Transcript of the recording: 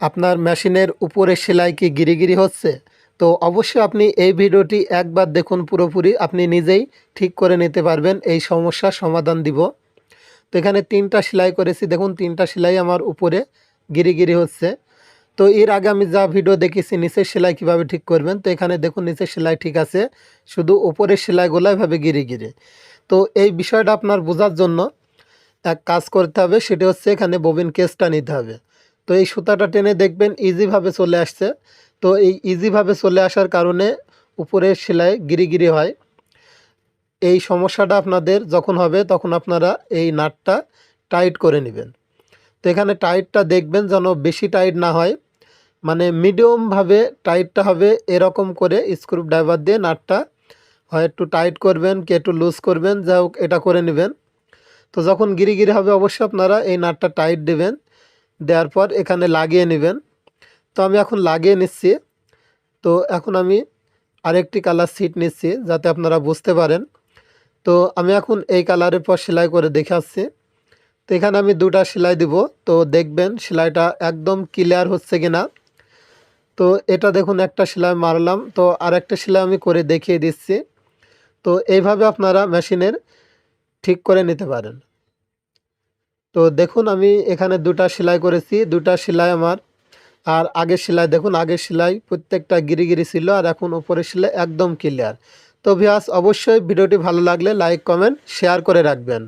আপনার মেশিনের উপরে সেলাই কি গিরিগিরি হচ্ছে? তো অবশ্যই আপনি এই ভিডিওটি একবার দেখুন, পুরোপুরি আপনি নিজেই ঠিক করে নিতে পারবেন, এই সমস্যার সমাধান দিব। তো এখানে তিনটা সেলাই করেছি, দেখুন তিনটা সেলাই আমার উপরে গিরিগিরি হচ্ছে। তো এর আগে আমি যা ভিডিও দেখেছি নিচের সেলাই কীভাবে ঠিক করবেন, তো এখানে দেখুন নিচের সেলাই ঠিক আছে, শুধু উপরের সেলাইগুলো এভাবে গিরে গিরে তো এই বিষয়টা আপনার বোঝার জন্য এক কাজ করতে হবে, সেটা হচ্ছে এখানে ববিন কেসটা নিতে হবে। তো এই সুতাটা টেনে দেখবেন ইজিভাবে চলে আসছে। তো এই ইজিভাবে চলে আসার কারণে উপরের সেলাই গিরিগিরি হয়। এই সমস্যাটা আপনাদের যখন হবে, তখন আপনারা এই নাটটা টাইট করে নেবেন। তো এখানে টাইটটা দেখবেন যেন বেশি টাইট না হয়। মানে মিডিয়ামভাবে টাইটটা হবে এরকম করে স্ক্রু ড্রাইভার দিয়ে নাটটা হয়, একটু টাইট করবেন কি একটু লুজ করবেন যা হোক, এটা করে নেবেন। তো যখন গিরিগিরি হবে, অবশ্যই আপনারা এই নাটটা টাইট দেবেন। দেওয়ার পর এখানে লাগিয়ে নেবেন। তো আমি এখন লাগিয়ে নিচ্ছি। তো এখন আমি আরেকটি কালার সিট নিচ্ছি যাতে আপনারা বুঝতে পারেন। তো আমি এখন এই কালারের পর সেলাই করে দেখে আসছি তো এখানে আমি দুটা সেলাই দিব। তো দেখবেন সেলাইটা একদম ক্লিয়ার হচ্ছে কিনা। তো এটা দেখুন, একটা সেলাই মারলাম। তো আর একটা সেলাই আমি করে দেখিয়ে দিচ্ছি। তো এইভাবে আপনারা মেশিনের ঠিক করে নিতে পারেন। তো দেখুন আমি এখানে দুটা সেলাই করেছি, দুটা সেলাই আমার। আর আগের সেলাই দেখুন, আগের সেলাই প্রত্যেকটা গিরিগিরি গিরি ছিল আর এখন উপরের সেলাই একদম ক্লিয়ার তো ভিয়াস অবশ্যই ভিডিওটি ভালো লাগলে লাইক, কমেন্ট, শেয়ার করে রাখবেন।